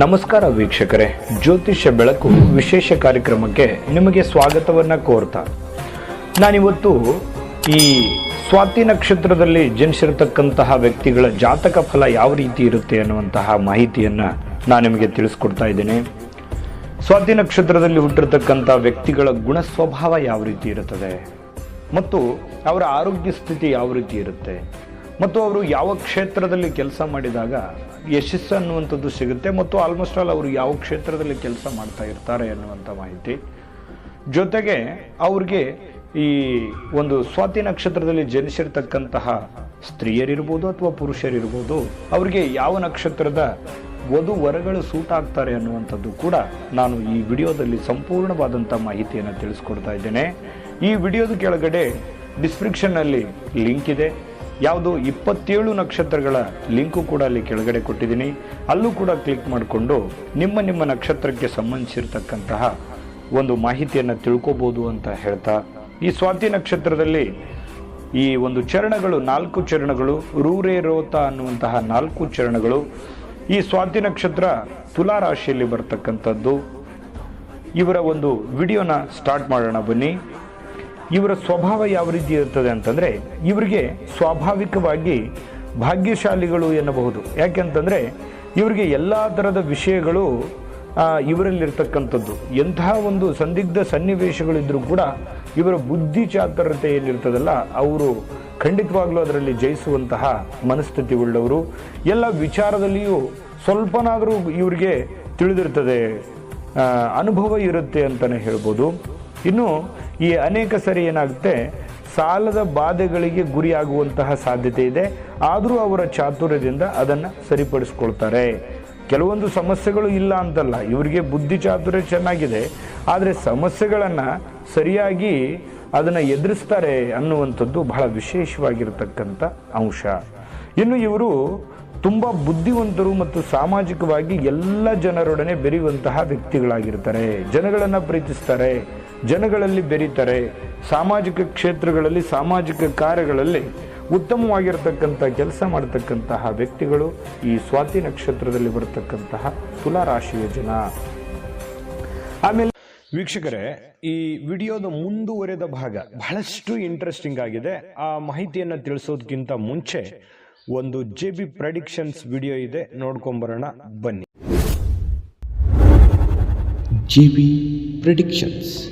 ನಮಸ್ಕಾರ ವೀಕ್ಷಕರೇ. ಜ್ಯೋತಿಷ್ಯ ಬೆಳಕು ವಿಶೇಷ ಕಾರ್ಯಕ್ರಮಕ್ಕೆ ನಿಮಗೆ ಸ್ವಾಗತವನ್ನು ಕೋರ್ತಾ. ನಾನಿವತ್ತು ಈ ಸ್ವಾತಿ ನಕ್ಷತ್ರದಲ್ಲಿ ಜನಿಸಿರತಕ್ಕಂತಹ ವ್ಯಕ್ತಿಗಳ ಜಾತಕ ಫಲ ಯಾವ ರೀತಿ ಇರುತ್ತೆ ಅನ್ನುವಂತಹ ಮಾಹಿತಿಯನ್ನು ನಾನು ನಿಮಗೆ ತಿಳಿಸ್ಕೊಡ್ತಾ ಇದ್ದೇನೆ. ಸ್ವಾತಿ ನಕ್ಷತ್ರದಲ್ಲಿ ಹುಟ್ಟಿರ್ತಕ್ಕಂಥ ವ್ಯಕ್ತಿಗಳ ಗುಣ ಸ್ವಭಾವ ಯಾವ ರೀತಿ ಇರುತ್ತದೆ? ಮತ್ತು ಅವರ ಆರೋಗ್ಯ ಸ್ಥಿತಿ ಯಾವ ರೀತಿ ಇರುತ್ತೆ? ಮತ್ತು ಅವರು ಯಾವ ಕ್ಷೇತ್ರದಲ್ಲಿ ಕೆಲಸ ಮಾಡಿದಾಗ ಯಶಸ್ಸು ಅನ್ನುವಂಥದ್ದು ಸಿಗುತ್ತೆ ಮತ್ತು ಆಲ್ಮೋಸ್ಟ್ ಆಲ್ ಅವರು ಯಾವ ಕ್ಷೇತ್ರದಲ್ಲಿ ಕೆಲಸ ಮಾಡ್ತಾ ಇರ್ತಾರೆ ಅನ್ನುವಂಥ ಮಾಹಿತಿ. ಜೊತೆಗೆ ಅವ್ರಿಗೆ ಈ ಒಂದು ಸ್ವಾತಿ ನಕ್ಷತ್ರದಲ್ಲಿ ಜನಿಸಿರ್ತಕ್ಕಂತಹ ಸ್ತ್ರೀಯರಿರ್ಬೋದು ಅಥವಾ ಪುರುಷರಿರ್ಬೋದು, ಅವ್ರಿಗೆ ಯಾವ ನಕ್ಷತ್ರದ ವಧು ವರಗಳು ಸೂಟ್ ಆಗ್ತಾರೆ ಅನ್ನುವಂಥದ್ದು ಕೂಡ ನಾನು ಈ ವಿಡಿಯೋದಲ್ಲಿ ಸಂಪೂರ್ಣವಾದಂಥ ಮಾಹಿತಿಯನ್ನು ತಿಳಿಸ್ಕೊಡ್ತಾ ಇದ್ದೇನೆ. ಈ ವಿಡಿಯೋದ ಕೆಳಗಡೆ ಡಿಸ್ಕ್ರಿಪ್ಷನ್ನಲ್ಲಿ ಲಿಂಕ್ ಇದೆ. ಯಾವುದು ಇಪ್ಪತ್ತೇಳು ನಕ್ಷತ್ರಗಳ ಲಿಂಕು ಕೂಡ ಅಲ್ಲಿ ಕೆಳಗಡೆ ಕೊಟ್ಟಿದ್ದೀನಿ. ಅಲ್ಲೂ ಕೂಡ ಕ್ಲಿಕ್ ಮಾಡಿಕೊಂಡು ನಿಮ್ಮ ನಿಮ್ಮ ನಕ್ಷತ್ರಕ್ಕೆ ಸಂಬಂಧಿಸಿರ್ತಕ್ಕಂತಹ ಒಂದು ಮಾಹಿತಿಯನ್ನು ತಿಳ್ಕೊಬೋದು ಅಂತ ಹೇಳ್ತಾ, ಈ ಸ್ವಾತಿ ನಕ್ಷತ್ರದಲ್ಲಿ ಈ ಒಂದು ಚರಣಗಳು, ನಾಲ್ಕು ಚರಣಗಳು, ರೂರೇ ರೋತ ಅನ್ನುವಂತಹ ನಾಲ್ಕು ಚರಣಗಳು, ಈ ಸ್ವಾತಿ ನಕ್ಷತ್ರ ತುಲಾ ರಾಶಿಯಲ್ಲಿ ಬರ್ತಕ್ಕಂಥದ್ದು. ಇವರ ಒಂದು ವಿಡಿಯೋನ ಸ್ಟಾರ್ಟ್ ಮಾಡೋಣ ಬನ್ನಿ. ಇವರ ಸ್ವಭಾವ ಯಾವ ರೀತಿ ಇರ್ತದೆ ಅಂತಂದರೆ ಇವರಿಗೆ ಸ್ವಾಭಾವಿಕವಾಗಿ ಭಾಗ್ಯಶಾಲಿಗಳು ಎನ್ನಬಹುದು. ಯಾಕೆಂತಂದರೆ ಇವರಿಗೆ ಎಲ್ಲ ಥರದ ವಿಷಯಗಳು ಇವರಲ್ಲಿರ್ತಕ್ಕಂಥದ್ದು. ಎಂತಹ ಒಂದು ಸಂದಿಗ್ಧ ಸನ್ನಿವೇಶಗಳಿದ್ದರೂ ಕೂಡ ಇವರ ಬುದ್ಧಿ ಚಾತುರತೆ ಏನಿರ್ತದಲ್ಲ ಅವರು ಖಂಡಿತವಾಗ್ಲೂ ಅದರಲ್ಲಿ ಜಯಿಸುವಂತಹ ಮನಸ್ಥಿತಿ ಉಳ್ಳವರು. ಎಲ್ಲ ವಿಚಾರದಲ್ಲಿಯೂ ಸ್ವಲ್ಪನಾದರೂ ಇವರಿಗೆ ತಿಳಿದಿರ್ತದೆ. ಅನುಭವ ಇರುತ್ತೆ ಅಂತಲೇ ಹೇಳ್ಬೋದು. ಇನ್ನು ಈ ಅನೇಕ ಸರಿ ಏನಾಗುತ್ತೆ? ಸಾಲದ ಬಾಧೆಗಳಿಗೆ ಗುರಿಯಾಗುವಂತಹ ಸಾಧ್ಯತೆ ಇದೆ. ಆದರೂ ಅವರ ಚಾತುರ್ಯದಿಂದ ಅದನ್ನು ಸರಿಪಡಿಸ್ಕೊಳ್ತಾರೆ. ಕೆಲವೊಂದು ಸಮಸ್ಯೆಗಳು ಇಲ್ಲ ಅಂತಲ್ಲ, ಇವರಿಗೆ ಬುದ್ಧಿ ಚಾತುರ್ಯ ಚೆನ್ನಾಗಿದೆ. ಆದರೆ ಸಮಸ್ಯೆಗಳನ್ನು ಸರಿಯಾಗಿ ಅದನ್ನು ಎದುರಿಸ್ತಾರೆ ಅನ್ನುವಂಥದ್ದು ಬಹಳ ವಿಶೇಷವಾಗಿರತಕ್ಕಂಥ ಅಂಶ. ಇನ್ನು ಇವರು ತುಂಬ ಬುದ್ಧಿವಂತರು ಮತ್ತು ಸಾಮಾಜಿಕವಾಗಿ ಎಲ್ಲ ಜನರೊಡನೆ ಬೆರೆಯುವಂತಹ ವ್ಯಕ್ತಿಗಳಾಗಿರ್ತಾರೆ. ಜನಗಳನ್ನು ಪ್ರೀತಿಸ್ತಾರೆ. ಜನಗಳಲ್ಲಿ ಬೆರೀತಾರೆ. ಸಾಮಾಜಿಕ ಕ್ಷೇತ್ರಗಳಲ್ಲಿ, ಸಾಮಾಜಿಕ ಕಾರ್ಯಗಳಲ್ಲಿ ಉತ್ತಮವಾಗಿರ್ತಕ್ಕಂಥ ಕೆಲಸ ಮಾಡತಕ್ಕಂತಹ ವ್ಯಕ್ತಿಗಳು ಈ ಸ್ವಾತಿ ನಕ್ಷತ್ರದಲ್ಲಿ ಬರತಕ್ಕಂತಹ ತುಲಾರಾಶಿಯ ಜನ. ಆಮೇಲೆ ವೀಕ್ಷಕರೇ, ಈ ವಿಡಿಯೋದ ಮುಂದುವರೆದ ಭಾಗ ಬಹಳಷ್ಟು ಇಂಟ್ರೆಸ್ಟಿಂಗ್ ಆಗಿದೆ. ಆ ಮಾಹಿತಿಯನ್ನು ತಿಳಿಸೋದಕ್ಕಿಂತ ಮುಂಚೆ ಒಂದು ಜೆ ಬಿ ಪ್ರೆಡಿಕ್ಷನ್ಸ್ ವಿಡಿಯೋ ಇದೆ. ನೋಡ್ಕೊಂಬರೋಣ, ಬನ್ನಿ. GB Predictions.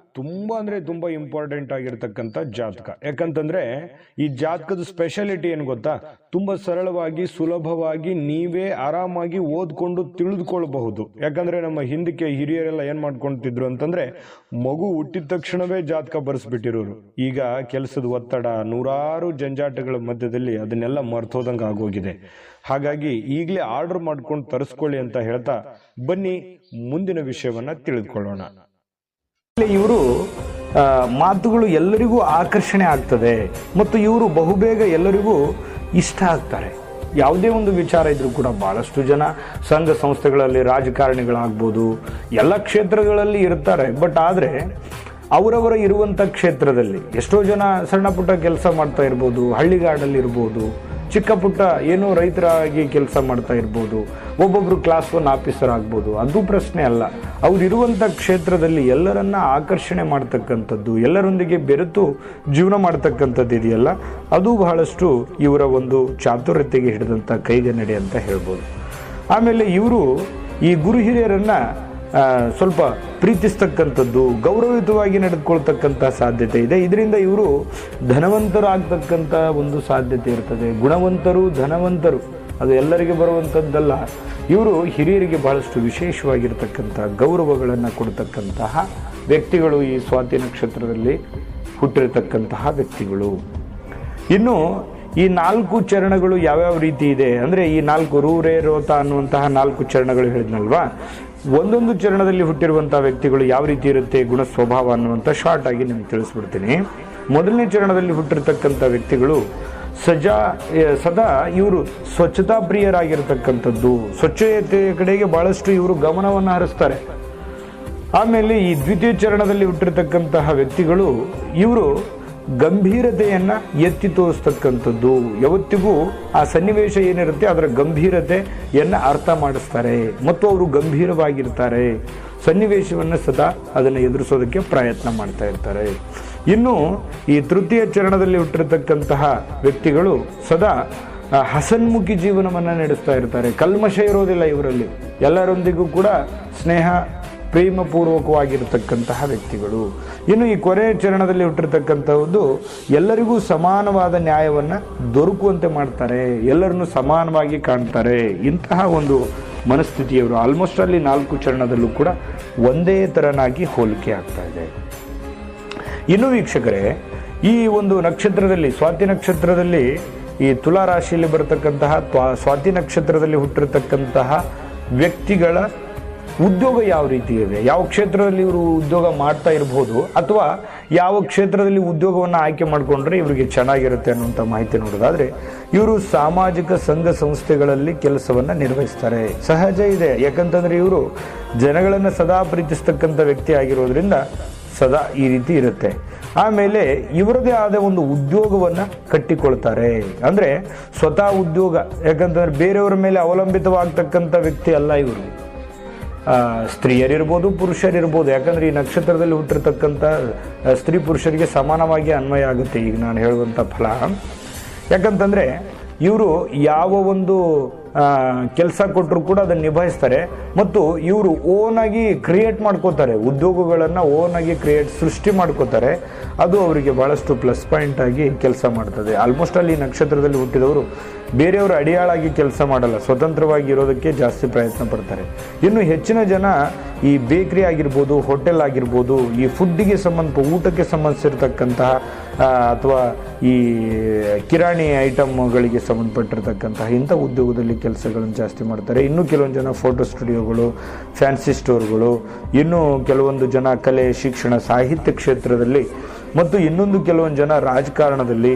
ತುಂಬಾ ಅಂದರೆ ತುಂಬ ಇಂಪಾರ್ಟೆಂಟ್ ಆಗಿರ್ತಕ್ಕಂಥ ಜಾತಕ. ಯಾಕಂತಂದ್ರೆ ಈ ಜಾತಕದ ಸ್ಪೆಷಾಲಿಟಿ ಏನು ಗೊತ್ತಾ? ತುಂಬ ಸರಳವಾಗಿ, ಸುಲಭವಾಗಿ ನೀವೇ ಆರಾಮಾಗಿ ಓದ್ಕೊಂಡು ತಿಳಿದುಕೊಳ್ಳಬಹುದು ಯಾಕಂದ್ರೆ ನಮ್ಮ ಹಿಂದಕ್ಕೆ ಹಿರಿಯರೆಲ್ಲ ಏನು ಮಾಡ್ಕೊಳ್ತಿದ್ರು ಅಂತಂದ್ರೆ ಮಗು ಹುಟ್ಟಿದ ತಕ್ಷಣವೇ ಜಾತಕ ಬರೆಸ್ಬಿಟ್ಟಿರೋರು. ಈಗ ಕೆಲಸದ ಒತ್ತಡ, ನೂರಾರು ಜಂಜಾಟಗಳ ಮಧ್ಯದಲ್ಲಿ ಅದನ್ನೆಲ್ಲ ಮರ್ತೋದಂಗ ಆಗೋಗಿದೆ. ಹಾಗಾಗಿ ಈಗಲೇ ಆರ್ಡರ್ ಮಾಡ್ಕೊಂಡು ತರಿಸ್ಕೊಳ್ಳಿ ಅಂತ ಹೇಳ್ತಾ ಬನ್ನಿ, ಮುಂದಿನ ವಿಷಯವನ್ನ ತಿಳಿದುಕೊಳ್ಳೋಣ. ಇವರು ಮಾತುಗಳು ಎಲ್ಲರಿಗೂ ಆಕರ್ಷಣೆ ಆಗ್ತದೆ ಮತ್ತು ಇವರು ಬಹುಬೇಗ ಎಲ್ಲರಿಗೂ ಇಷ್ಟ ಆಗ್ತಾರೆ. ಯಾವುದೇ ಒಂದು ವಿಚಾರ ಇದ್ರೂ ಕೂಡ ಬಹಳಷ್ಟು ಜನ ಸಂಘ ಸಂಸ್ಥೆಗಳಲ್ಲಿ ರಾಜಕಾರಣಿಗಳಾಗ್ಬೋದು, ಎಲ್ಲ ಕ್ಷೇತ್ರಗಳಲ್ಲಿ ಇರ್ತಾರೆ. ಬಟ್ ಆದರೆ ಅವರವರ ಇರುವಂಥ ಕ್ಷೇತ್ರದಲ್ಲಿ ಎಷ್ಟೋ ಜನ ಸಣ್ಣ ಪುಟ್ಟ ಕೆಲಸ ಮಾಡ್ತಾ ಇರ್ಬೋದು, ಹಳ್ಳಿಗಾಡಲ್ಲಿ ಇರ್ಬೋದು ಚಿಕ್ಕ ಪುಟ್ಟ ಏನೋ ರೈತರಾಗಿ ಕೆಲಸ ಮಾಡ್ತಾ ಇರ್ಬೋದು ಒಬ್ಬೊಬ್ಬರು ಕ್ಲಾಸ್ ಒನ್ ಆಫೀಸರ್ ಆಗ್ಬೋದು, ಅದು ಪ್ರಶ್ನೆ ಅಲ್ಲ. ಅವರಿರುವಂಥ ಕ್ಷೇತ್ರದಲ್ಲಿ ಎಲ್ಲರನ್ನ ಆಕರ್ಷಣೆ ಮಾಡ್ತಕ್ಕಂಥದ್ದು, ಎಲ್ಲರೊಂದಿಗೆ ಬೆರೆತು ಜೀವನ ಮಾಡ್ತಕ್ಕಂಥದ್ದು ಇದೆಯಲ್ಲ, ಅದು ಬಹಳಷ್ಟು ಇವರ ಒಂದು ಚಾತುರ್ಯತೆಗೆ ಹಿಡಿದಂಥ ಕೈಗನ್ನಡಿ ಅಂತ ಹೇಳ್ಬೋದು. ಆಮೇಲೆ ಇವರು ಈ ಗುರು ಹಿರಿಯರನ್ನ ಸ್ವಲ್ಪ ಪ್ರೀತಿಸ್ತಕ್ಕಂಥದ್ದು, ಗೌರವಯುತವಾಗಿ ನಡೆದುಕೊಳ್ತಕ್ಕಂಥ ಸಾಧ್ಯತೆ ಇದೆ. ಇದರಿಂದ ಇವರು ಧನವಂತರಾಗ್ತಕ್ಕಂಥ ಒಂದು ಸಾಧ್ಯತೆ ಇರ್ತದೆ. ಗುಣವಂತರು, ಧನವಂತರು, ಅದು ಎಲ್ಲರಿಗೆ ಬರುವಂಥದ್ದಲ್ಲ. ಇವರು ಹಿರಿಯರಿಗೆ ಬಹಳಷ್ಟು ವಿಶೇಷವಾಗಿರ್ತಕ್ಕಂಥ ಗೌರವಗಳನ್ನು ಕೊಡ್ತಕ್ಕಂತಹ ವ್ಯಕ್ತಿಗಳು ಈ ಸ್ವಾತಿ ನಕ್ಷತ್ರದಲ್ಲಿ ಹುಟ್ಟಿರತಕ್ಕಂತಹ ವ್ಯಕ್ತಿಗಳು. ಇನ್ನು ಈ ನಾಲ್ಕು ಚರಣಗಳು ಯಾವ್ಯಾವ ರೀತಿ ಇದೆ? ಅಂದರೆ ಈ ನಾಲ್ಕು ರೂರೇ ರೋತ ಅನ್ನುವಂತಹ ನಾಲ್ಕು ಚರಣಗಳು ಹೇಳಿದ್ನಲ್ವಾ? ಒಂದೊಂದು ಚರಣದಲ್ಲಿ ಹುಟ್ಟಿರುವಂತಹ ವ್ಯಕ್ತಿಗಳು ಯಾವ ರೀತಿ ಇರುತ್ತೆ, ಗುಣ ಸ್ವಭಾವ ಅನ್ನುವಂಥ ಶಾರ್ಟ್ ಆಗಿ ನಿಮ್ಗೆ ತಿಳಿಸ್ಬಿಡ್ತೀನಿ. ಮೊದಲನೇ ಚರಣದಲ್ಲಿ ಹುಟ್ಟಿರ್ತಕ್ಕಂಥ ವ್ಯಕ್ತಿಗಳು ಸಜಾ ಸದಾ ಇವರು ಸ್ವಚ್ಛತಾ ಪ್ರಿಯರಾಗಿರ್ತಕ್ಕಂಥದ್ದು. ಸ್ವಚ್ಛತೆಯ ಕಡೆಗೆ ಬಹಳಷ್ಟು ಇವರು ಗಮನವನ್ನು ಹರಿಸ್ತಾರೆ. ಆಮೇಲೆ ಈ ದ್ವಿತೀಯ ಚರಣದಲ್ಲಿ ಹುಟ್ಟಿರ್ತಕ್ಕಂತಹ ವ್ಯಕ್ತಿಗಳು ಇವರು ಗಂಭೀರತೆಯನ್ನ ಎತ್ತಿ ತೋರಿಸ್ತಕ್ಕಂಥದ್ದು. ಯಾವತ್ತಿಗೂ ಆ ಸನ್ನಿವೇಶ ಏನಿರುತ್ತೆ, ಅದರ ಗಂಭೀರತೆಯನ್ನು ಅರ್ಥ ಮಾಡಿಸ್ತಾರೆ. ಮತ್ತು ಅವರು ಗಂಭೀರವಾಗಿರ್ತಾರೆ. ಸನ್ನಿವೇಶವನ್ನು ಸದಾ ಅದನ್ನು ಎದುರಿಸೋದಕ್ಕೆ ಪ್ರಯತ್ನ ಮಾಡ್ತಾ ಇರ್ತಾರೆ. ಇನ್ನು ಈ ತೃತೀಯ ಚರಣದಲ್ಲಿ ಹುಟ್ಟಿರತಕ್ಕಂತಹ ವ್ಯಕ್ತಿಗಳು ಸದಾ ಹಸನ್ಮುಖಿ ಜೀವನವನ್ನು ನಡೆಸ್ತಾ ಇರ್ತಾರೆ. ಕಲ್ಮಶ ಇರೋದಿಲ್ಲ ಇವರಲ್ಲಿ. ಎಲ್ಲರೊಂದಿಗೂ ಕೂಡ ಸ್ನೇಹ ಪ್ರೇಮಪೂರ್ವಕವಾಗಿರತಕ್ಕಂತಹ ವ್ಯಕ್ತಿಗಳು. ಇನ್ನು ಈ ಕೊನೆಯ ಚರಣದಲ್ಲಿ ಹುಟ್ಟಿರ್ತಕ್ಕಂಥದ್ದು ಎಲ್ಲರಿಗೂ ಸಮಾನವಾದ ನ್ಯಾಯವನ್ನು ದೊರಕುವಂತೆ ಮಾಡ್ತಾರೆ. ಎಲ್ಲರನ್ನು ಸಮಾನವಾಗಿ ಕಾಣ್ತಾರೆ. ಇಂತಹ ಒಂದು ಮನಸ್ಥಿತಿಯವರು ಆಲ್ಮೋಸ್ಟ್ ಅಲ್ಲಿ ನಾಲ್ಕು ಚರಣದಲ್ಲೂ ಕೂಡ ಒಂದೇ ತರನಾಗಿ ಹೋಲಿಕೆ ಆಗ್ತಾ ಇದೆ. ಇನ್ನು ವೀಕ್ಷಕರೇ, ಈ ಒಂದು ನಕ್ಷತ್ರದಲ್ಲಿ, ಸ್ವಾತಿ ನಕ್ಷತ್ರದಲ್ಲಿ ಈ ತುಲಾ ರಾಶಿಯಲ್ಲಿ ಬರತಕ್ಕಂತಹ ಸ್ವಾತಿ ನಕ್ಷತ್ರದಲ್ಲಿ ಹುಟ್ಟಿರತಕ್ಕಂತಹ ವ್ಯಕ್ತಿಗಳ ಉದ್ಯೋಗ ಯಾವ ರೀತಿ ಇದೆ? ಯಾವ ಕ್ಷೇತ್ರದಲ್ಲಿ ಇವರು ಉದ್ಯೋಗ ಮಾಡ್ತಾ ಇರಬಹುದು ಅಥವಾ ಯಾವ ಕ್ಷೇತ್ರದಲ್ಲಿ ಉದ್ಯೋಗವನ್ನು ಆಯ್ಕೆ ಮಾಡಿಕೊಂಡ್ರೆ ಇವರಿಗೆ ಚೆನ್ನಾಗಿರುತ್ತೆ ಅನ್ನುವಂಥ ಮಾಹಿತಿ ನೋಡೋದಾದ್ರೆ, ಇವರು ಸಾಮಾಜಿಕ ಸಂಘ ಸಂಸ್ಥೆಗಳಲ್ಲಿ ಕೆಲಸವನ್ನ ನಿರ್ವಹಿಸ್ತಾರೆ. ಸಹಜ ಇದೆ. ಯಾಕಂತಂದ್ರೆ ಇವರು ಜನಗಳನ್ನು ಸದಾ ಪ್ರೀತಿಸ್ತಕ್ಕಂಥ ವ್ಯಕ್ತಿ ಆಗಿರೋದ್ರಿಂದ ಸದಾ ಈ ರೀತಿ ಇರುತ್ತೆ. ಆಮೇಲೆ ಇವರದೇ ಆದ ಒಂದು ಉದ್ಯೋಗವನ್ನ ಕಟ್ಟಿಕೊಳ್ತಾರೆ. ಅಂದ್ರೆ ಸ್ವತಃ ಉದ್ಯೋಗ. ಯಾಕಂತಂದ್ರೆ ಬೇರೆಯವರ ಮೇಲೆ ಅವಲಂಬಿತವಾಗ್ತಕ್ಕಂಥ ವ್ಯಕ್ತಿ ಅಲ್ಲ ಇವರು. ಸ್ತ್ರೀಯರಿರ್ಬೋದು, ಪುರುಷರಿರ್ಬೋದು. ಯಾಕಂದರೆ ಈ ನಕ್ಷತ್ರದಲ್ಲಿ ಹುಟ್ಟಿರ್ತಕ್ಕಂಥ ಸ್ತ್ರೀ ಪುರುಷರಿಗೆ ಸಮಾನವಾಗಿ ಅನ್ವಯ ಆಗುತ್ತೆ. ಈಗ ನಾನು ಹೇಳುವಂಥ ಫಲ. ಯಾಕಂತಂದ್ರೆ ಇವರು ಯಾವ ಒಂದು ಕೆಲಸ ಕೊಟ್ಟರು ಕೂಡ ಅದನ್ನು ನಿಭಾಯಿಸ್ತಾರೆ. ಮತ್ತು ಇವರು ಓನ್ ಆಗಿ ಕ್ರಿಯೇಟ್ ಮಾಡ್ಕೋತಾರೆ. ಉದ್ಯೋಗಗಳನ್ನು ಓನ್ ಆಗಿ ಕ್ರಿಯೇಟ್ ಸೃಷ್ಟಿ ಮಾಡ್ಕೋತಾರೆ. ಅದು ಅವರಿಗೆ ಭಾಳಷ್ಟು ಪ್ಲಸ್ ಪಾಯಿಂಟ್ ಆಗಿ ಕೆಲಸ ಮಾಡ್ತದೆ. ಆಲ್ಮೋಸ್ಟ್ ಅಲ್ಲಿ ನಕ್ಷತ್ರದಲ್ಲಿ ಹುಟ್ಟಿದವರು ಬೇರೆಯವರು ಅಡಿಯಾಳಾಗಿ ಕೆಲಸ ಮಾಡಲ್ಲ. ಸ್ವತಂತ್ರವಾಗಿ ಇರೋದಕ್ಕೆ ಜಾಸ್ತಿ ಪ್ರಯತ್ನ ಪಡ್ತಾರೆ. ಇನ್ನು ಹೆಚ್ಚಿನ ಜನ ಈ ಬೇಕರಿ ಆಗಿರ್ಬೋದು, ಹೋಟೆಲ್ ಆಗಿರ್ಬೋದು, ಈ ಫುಡ್ಡಿಗೆ ಸಂಬಂಧ, ಊಟಕ್ಕೆ ಸಂಬಂಧಿಸಿರ್ತಕ್ಕಂತಹ ಅಥವಾ ಈ ಕಿರಾಣಿ ಐಟಮ್ಗಳಿಗೆ ಸಂಬಂಧಪಟ್ಟಿರ್ತಕ್ಕಂತಹ ಇಂಥ ಉದ್ಯೋಗದಲ್ಲಿ ಕೆಲಸಗಳನ್ನು ಜಾಸ್ತಿ ಮಾಡ್ತಾರೆ. ಇನ್ನು ಕೆಲವೊಂದು ಜನ ಫೋಟೋ ಸ್ಟುಡಿಯೋಗಳು, ಫ್ಯಾನ್ಸಿ ಸ್ಟೋರ್ಗಳು, ಇನ್ನೂ ಕೆಲವೊಂದು ಜನ ಕಲೆ, ಶಿಕ್ಷಣ, ಸಾಹಿತ್ಯ ಕ್ಷೇತ್ರದಲ್ಲಿ ಮತ್ತು ಇನ್ನೊಂದು ಕೆಲವೊಂದು ಜನ ರಾಜಕಾರಣದಲ್ಲಿ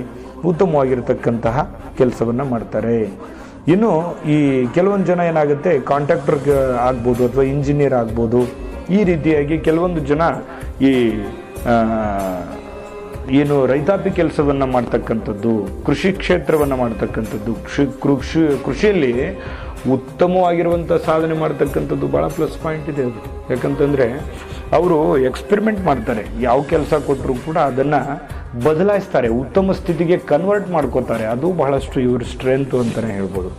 ಉತ್ತಮವಾಗಿರ್ತಕ್ಕಂತಹ ಕೆಲಸವನ್ನು ಮಾಡ್ತಾರೆ. ಇನ್ನು ಈ ಕೆಲವೊಂದು ಜನ ಏನಾಗುತ್ತೆ, ಕಾಂಟ್ರಾಕ್ಟರ್ ಆಗ್ಬೋದು ಅಥವಾ ಇಂಜಿನಿಯರ್ ಆಗ್ಬೋದು, ಈ ರೀತಿಯಾಗಿ ಕೆಲವೊಂದು ಜನ ಈ ಏನು ರೈತಾಪಿ ಕೆಲಸವನ್ನ ಮಾಡ್ತಕ್ಕಂಥದ್ದು, ಕೃಷಿ ಕ್ಷೇತ್ರವನ್ನ ಮಾಡ್ತಕ್ಕಂಥದ್ದು, ಕೃಷಿ ಕೃಷಿ, ಕೃಷಿಯಲ್ಲಿ ಉತ್ತಮವಾಗಿರುವಂಥ ಸಾಧನೆ ಮಾಡ್ತಕ್ಕಂಥದ್ದು ಭಾಳ ಪ್ಲಸ್ ಪಾಯಿಂಟ್ ಇದೆ ಅದು. ಯಾಕಂತಂದ್ರೆ ಅವರು ಎಕ್ಸ್ಪೆರಿಮೆಂಟ್ ಮಾಡ್ತಾರೆ. ಯಾವ ಕೆಲಸ ಕೊಟ್ಟರು ಕೂಡ ಅದನ್ನ ಬದಲಾಯಿಸ್ತಾರೆ. ಉತ್ತಮ ಸ್ಥಿತಿಗೆ ಕನ್ವರ್ಟ್ ಮಾಡ್ಕೋತಾರೆ. ಅದು ಬಹಳಷ್ಟು ಇವ್ರ ಸ್ಟ್ರೆಂತ್ ಅಂತಾನೆ ಹೇಳ್ಬೋದು.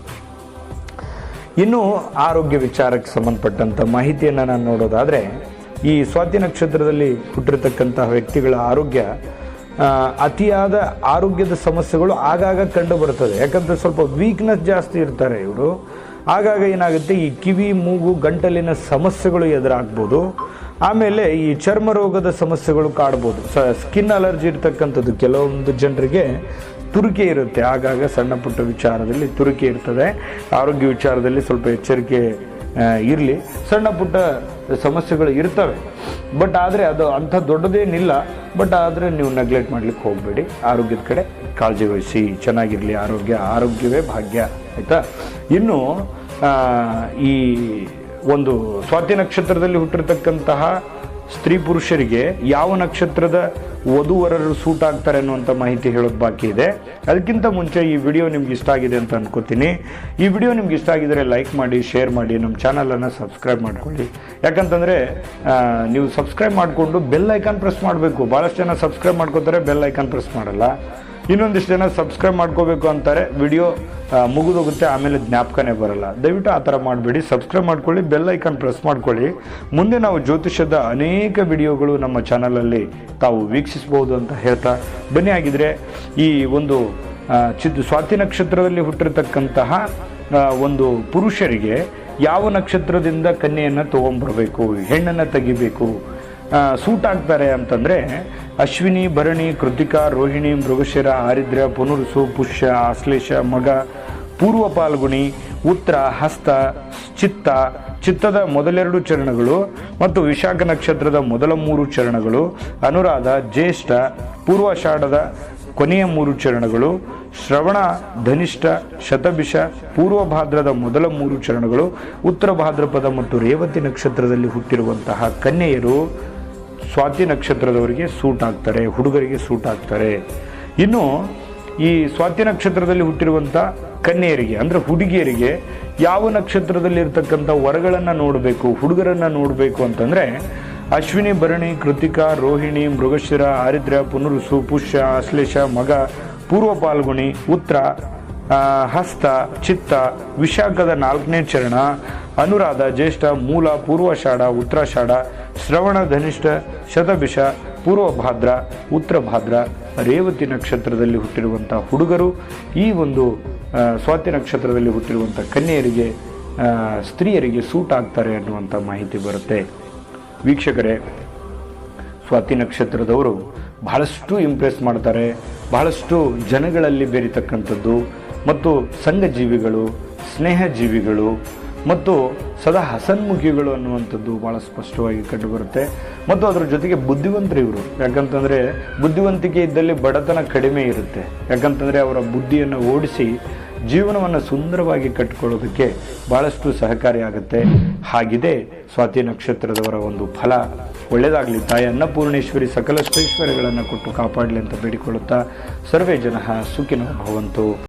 ಇನ್ನು ಆರೋಗ್ಯ ವಿಚಾರಕ್ಕೆ ಸಂಬಂಧಪಟ್ಟಂಥ ಮಾಹಿತಿಯನ್ನು ನಾನು ನೋಡೋದಾದರೆ, ಈ ಸ್ವಾತಿ ನಕ್ಷತ್ರದಲ್ಲಿ ಹುಟ್ಟಿರ್ತಕ್ಕಂತಹ ವ್ಯಕ್ತಿಗಳ ಆರೋಗ್ಯ ಅತಿಯಾದ ಆರೋಗ್ಯದ ಸಮಸ್ಯೆಗಳು ಆಗಾಗ ಕಂಡು ಬರ್ತದೆ ಯಾಕಂದರೆ ಸ್ವಲ್ಪ ವೀಕ್ನೆಸ್ ಜಾಸ್ತಿ ಇರ್ತಾರೆ ಇವರು. ಆಗಾಗ ಏನಾಗುತ್ತೆ, ಈ ಕಿವಿ, ಮೂಗು, ಗಂಟಲಿನ ಸಮಸ್ಯೆಗಳು ಎದುರಾಗ್ಬೋದು. ಆಮೇಲೆ ಈ ಚರ್ಮ ರೋಗದ ಸಮಸ್ಯೆಗಳು ಕಾಡ್ಬೋದು. ಸ ಸ್ಕಿನ್ ಅಲರ್ಜಿ ಇರ್ತಕ್ಕಂಥದ್ದು ಕೆಲವೊಂದು ಜನರಿಗೆ ತುರಿಕೆ ಇರುತ್ತೆ. ಆಗಾಗ ಸಣ್ಣ ಪುಟ್ಟ ವಿಚಾರದಲ್ಲಿ ತುರಿಕೆ ಇರ್ತದೆ. ಆರೋಗ್ಯ ವಿಚಾರದಲ್ಲಿ ಸ್ವಲ್ಪ ಎಚ್ಚರಿಕೆ ಇರಲಿ. ಸಣ್ಣ ಪುಟ್ಟ ಸಮಸ್ಯೆಗಳು ಇರ್ತವೆ. ಬಟ್ ಆದರೆ ಅದು ಅಂಥ ದೊಡ್ಡದೇನಿಲ್ಲ. ಬಟ್ ಆದರೆ ನೀವು ನೆಗ್ಲೆಕ್ಟ್ ಮಾಡ್ಲಿಕ್ಕೆ ಹೋಗಬೇಡಿ. ಆರೋಗ್ಯದ ಕಡೆ ಕಾಳಜಿ ವಹಿಸಿ. ಚೆನ್ನಾಗಿರಲಿ ಆರೋಗ್ಯ. ಆರೋಗ್ಯವೇ ಭಾಗ್ಯ. ಆಯಿತಾ? ಇನ್ನು ಈ ಒಂದು ಸ್ವಾತಿ ನಕ್ಷತ್ರದಲ್ಲಿ ಹುಟ್ಟಿರ್ತಕ್ಕಂತಹ ಸ್ತ್ರೀ ಪುರುಷರಿಗೆ ಯಾವ ನಕ್ಷತ್ರದ ವಧುವರರು ಸೂಟ್ ಆಗ್ತಾರೆ ಅನ್ನುವಂಥ ಮಾಹಿತಿ ಹೇಳೋದು ಬಾಕಿ ಇದೆ. ಅದಕ್ಕಿಂತ ಮುಂಚೆ ಈ ವಿಡಿಯೋ ನಿಮ್ಗೆ ಇಷ್ಟ ಆಗಿದೆ ಅಂತ ಅನ್ಕೋತೀನಿ. ಈ ವಿಡಿಯೋ ನಿಮ್ಗೆ ಇಷ್ಟ ಆಗಿದ್ರೆ ಲೈಕ್ ಮಾಡಿ, ಶೇರ್ ಮಾಡಿ, ನಮ್ಮ ಚಾನಲನ್ನು ಸಬ್ಸ್ಕ್ರೈಬ್ ಮಾಡ್ಕೊಳ್ಳಿ. ಯಾಕಂತಂದರೆ ನೀವು ಸಬ್ಸ್ಕ್ರೈಬ್ ಮಾಡಿಕೊಂಡು ಬೆಲ್ ಐಕಾನ್ ಪ್ರೆಸ್ ಮಾಡಬೇಕು. ಭಾಳಷ್ಟು ಜನ ಸಬ್ಸ್ಕ್ರೈಬ್ ಮಾಡ್ಕೋತಾರೆ, ಬೆಲ್ ಐಕಾನ್ ಪ್ರೆಸ್ ಮಾಡಲ್ಲ. ಇನ್ನೊಂದಿಷ್ಟು ಜನ ಸಬ್ಸ್ಕ್ರೈಬ್ ಮಾಡ್ಕೋಬೇಕು ಅಂತಾರೆ. ವಿಡಿಯೋ ಮುಗಿದೋಗುತ್ತೆ, ಆಮೇಲೆ ಜ್ಞಾಪಕನೇ ಬರಲ್ಲ. ದಯವಿಟ್ಟು ಆ ಥರ ಮಾಡಬೇಡಿ. ಸಬ್ಸ್ಕ್ರೈಬ್ ಮಾಡ್ಕೊಳ್ಳಿ ಬೆಲ್ ಐಕಾನ್ ಪ್ರೆಸ್ ಮಾಡ್ಕೊಳ್ಳಿ. ಮುಂದೆ ನಾವು ಜ್ಯೋತಿಷ್ಯದ ಅನೇಕ ವಿಡಿಯೋಗಳು ನಮ್ಮ ಚಾನಲಲ್ಲಿ ತಾವು ವೀಕ್ಷಿಸಬಹುದು ಅಂತ ಹೇಳ್ತಾ ಬನ್ನಿ. ಆಗಿದ್ರೆ ಈ ಒಂದು ಚಿದ್ದು ಸ್ವಾತಿ ನಕ್ಷತ್ರದಲ್ಲಿ ಹುಟ್ಟಿರ್ತಕ್ಕಂತಹ ಒಂದು ಪುರುಷರಿಗೆ ಯಾವ ನಕ್ಷತ್ರದಿಂದ ಕನ್ಯೆಯನ್ನು ತೊಗೊಂಬರಬೇಕು ಹೆಣ್ಣನ್ನು ತೆಗಿಬೇಕು ಸೂಟ್ ಆಗ್ತಾರೆ ಅಂತಂದರೆ ಅಶ್ವಿನಿ, ಭರಣಿ, ಕೃತಿಕಾ, ರೋಹಿಣಿ, ಮೃಗಶಿರ ಆರಿದ್ರ ಪುನರುಸು, ಪುಷ್ಯ, ಆಶ್ಲೇಷ, ಮಗ, ಪೂರ್ವ ಪಾಲ್ಗುಣಿ ಉತ್ತರ ಹಸ್ತ, ಚಿತ್ತ, ಚಿತ್ತದ ಮೊದಲೆರಡು ಚರಣಗಳು ಮತ್ತು ವಿಶಾಖ ನಕ್ಷತ್ರದ ಮೊದಲ ಮೂರು ಚರಣಗಳು, ಅನುರಾಧ, ಜ್ಯೇಷ್ಠ, ಪೂರ್ವಾಷಾಢದ ಕೊನೆಯ ಮೂರು ಚರಣಗಳು, ಶ್ರವಣ, ಧನಿಷ್ಠ, ಶತಭಿಷ, ಪೂರ್ವ ಭಾದ್ರದ ಮೊದಲ ಮೂರು ಚರಣಗಳು, ಉತ್ತರ ಭಾದ್ರಪದ ಮತ್ತು ರೇವತಿ ನಕ್ಷತ್ರದಲ್ಲಿ ಹುಟ್ಟಿರುವಂತಹ ಕನ್ಯೆಯರು ಸ್ವಾತಿ ನಕ್ಷತ್ರದವರಿಗೆ ಸೂಟ್ ಆಗ್ತಾರೆ, ಹುಡುಗರಿಗೆ ಸೂಟ್ ಆಗ್ತಾರೆ. ಇನ್ನು ಈ ಸ್ವಾತಿ ನಕ್ಷತ್ರದಲ್ಲಿ ಹುಟ್ಟಿರುವಂಥ ಕನ್ಯೆಯರಿಗೆ, ಅಂದರೆ ಹುಡುಗಿಯರಿಗೆ ಯಾವ ನಕ್ಷತ್ರದಲ್ಲಿ ಇರ್ತಕ್ಕಂಥ ವರಗಳನ್ನು ನೋಡಬೇಕು, ಹುಡುಗರನ್ನು ನೋಡಬೇಕು ಅಂತಂದರೆ ಅಶ್ವಿನಿ, ಭರಣಿ, ಕೃತಿಕಾ, ರೋಹಿಣಿ, ಮೃಗಶಿರ ಆರಿದ್ರ ಪುನರುಸು, ಪುಷ್ಯ ಆಶ್ಲೇಷ ಮಗ, ಪೂರ್ವ ಪಾಲ್ಗುಣಿ ಉತ್ತರ ಹಸ್ತ, ಚಿತ್ತ, ವಿಶಾಖದ ನಾಲ್ಕನೇ ಚರಣ, ಅನುರಾಧ, ಜ್ಯೇಷ್ಠ, ಮೂಲ, ಪೂರ್ವಾಷಾಢ ಉತ್ತರಾಷಾಢ ಶ್ರವಣ ಧನಿಷ್ಠ, ಶತಭಿಷ ಪೂರ್ವ ಭಾದ್ರ ಉತ್ತರ ಭಾದ್ರ ರೇವತಿ ನಕ್ಷತ್ರದಲ್ಲಿ ಹುಟ್ಟಿರುವಂಥ ಹುಡುಗರು, ಈ ಒಂದು ಸ್ವಾತಿ ನಕ್ಷತ್ರದಲ್ಲಿ ಹುಟ್ಟಿರುವಂಥ ಕನ್ಯೆಯರಿಗೆ ಸ್ತ್ರೀಯರಿಗೆ ಸೂಟ್ ಆಗ್ತಾರೆ ಅನ್ನುವಂಥ ಮಾಹಿತಿ ಬರುತ್ತೆ. ವೀಕ್ಷಕರೇ, ಸ್ವಾತಿ ನಕ್ಷತ್ರದವರು ಬಹಳಷ್ಟು ಇಂಪ್ರೆಸ್ ಮಾಡ್ತಾರೆ, ಬಹಳಷ್ಟು ಜನಗಳಲ್ಲಿ ಬೆರೀತಕ್ಕಂಥದ್ದು ಮತ್ತು ಸಂಘಜೀವಿಗಳು, ಸ್ನೇಹಜೀವಿಗಳು ಮತ್ತು ಸದಾ ಹಸನ್ಮುಖಿಗಳು ಅನ್ನುವಂಥದ್ದು ಭಾಳ ಸ್ಪಷ್ಟವಾಗಿ ಕಂಡುಬರುತ್ತೆ. ಮತ್ತು ಅದರ ಜೊತೆಗೆ ಬುದ್ಧಿವಂತರು ಇವರು. ಯಾಕಂತಂದರೆ ಬುದ್ಧಿವಂತಿಕೆ ಇದ್ದಲ್ಲಿ ಬಡತನ ಕಡಿಮೆ ಇರುತ್ತೆ. ಯಾಕಂತಂದರೆ ಅವರ ಬುದ್ಧಿಯನ್ನು ಓಡಿಸಿ ಜೀವನವನ್ನು ಸುಂದರವಾಗಿ ಕಟ್ಟಿಕೊಳ್ಳೋದಕ್ಕೆ ಭಾಳಷ್ಟು ಸಹಕಾರಿಯಾಗುತ್ತೆ ಹಾಗಿದೆ ಸ್ವಾತಿ ನಕ್ಷತ್ರದವರ ಒಂದು ಫಲ. ಒಳ್ಳೆಯದಾಗಲಿ ತಾಯಿ ಅನ್ನಪೂರ್ಣೇಶ್ವರಿ ಸಕಲ ಕೊಟ್ಟು ಕಾಪಾಡಲಿ ಅಂತ ಬೇಡಿಕೊಳ್ಳುತ್ತಾ ಸರ್ವೇ ಜನ ಸುಖಿನೋ ಭವಂತು.